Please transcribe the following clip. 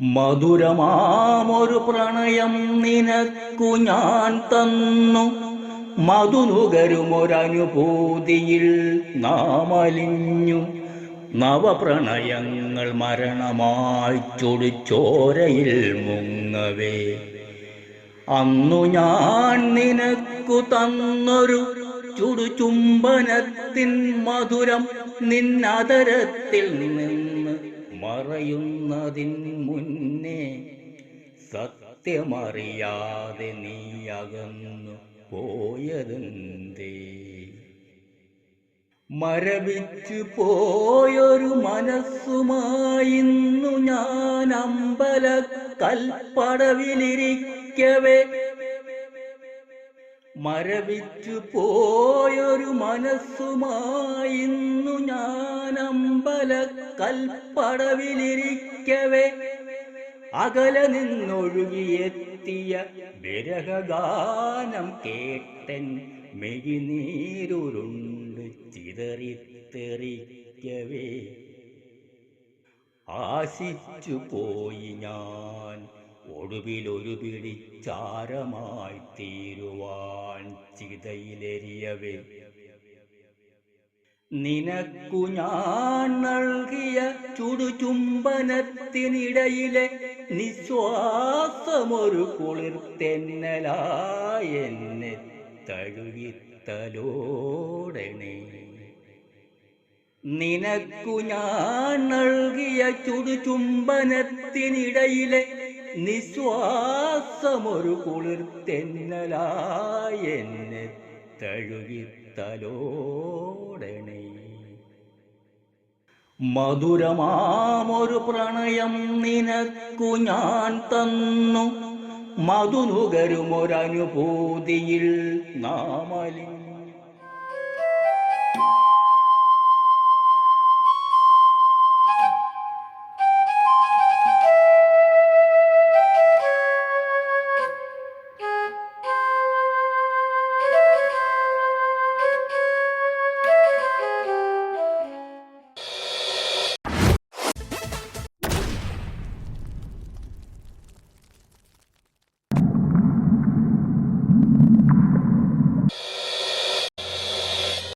മധുരമാമൊരു പ്രണയം നിനക്കു ഞാൻ തന്നു. മധുനുകരുമൊരനുഭൂതിയിൽ നാമലിഞ്ഞു. നവപ്രണയങ്ങൾ മരണമായി ചൊടിച്ചോരയിൽ മുങ്ങവേ. അന്നു ഞാൻ നിനക്കു തന്നൊരു ചുടുചുംബനത്തിൻ മധുരം നിന്നതരത്തിൽ നിന്ന് മറയുന്നതിൻ മുന്നേ സത്യമറിയാതെ നീ അകന്നു പോയതെന്തേ? മരവിച്ചു പോയൊരു മനസ്സുമായിന്നു ഞാൻ അമ്പല കൽപ്പടവിലിരിക്കവേ മരവിച്ചു പോയൊരു മനസ്സുമായിന്നു ഞാൻ അമ്പല കൽപ്പടവിലിരിക്കവേ. അകലെ നിന്നൊഴുകിയെത്തിയ വിരഹഗാനം കേട്ടൻ മെഴിനീരുരുണ്ട് ചിതറിത്തെറിക്കവേ. ആശിച്ചു പോയി ഞാൻ ഒടുവിലൊരു പിടിച്ചാരമായി തീരുവാൻ ചിതയിലെറിയവേ നിനക്കു ഞാൻ നൽകിയ ചുടുചുംബനത്തിനിടയിലെ നിശ്വാസമൊരു കുളിർത്തെന്നലായി എന്നെ തഴുകിത്തലോടണേ. നിനക്കു ഞാൻ നൽകിയ ചുടുചുംബനത്തിനിടയിലെ നിശ്വാസമൊരു കുളിർത്തെന്നലായി എന്നെ തഴുകിത്തലോടണേ മധുരമാമൊരു പ്രണയം നിനക്കു ഞാൻ തന്നു. മധുനുകരുമൊരനുഭൂതിയിൽ നാമലിഞ്ഞു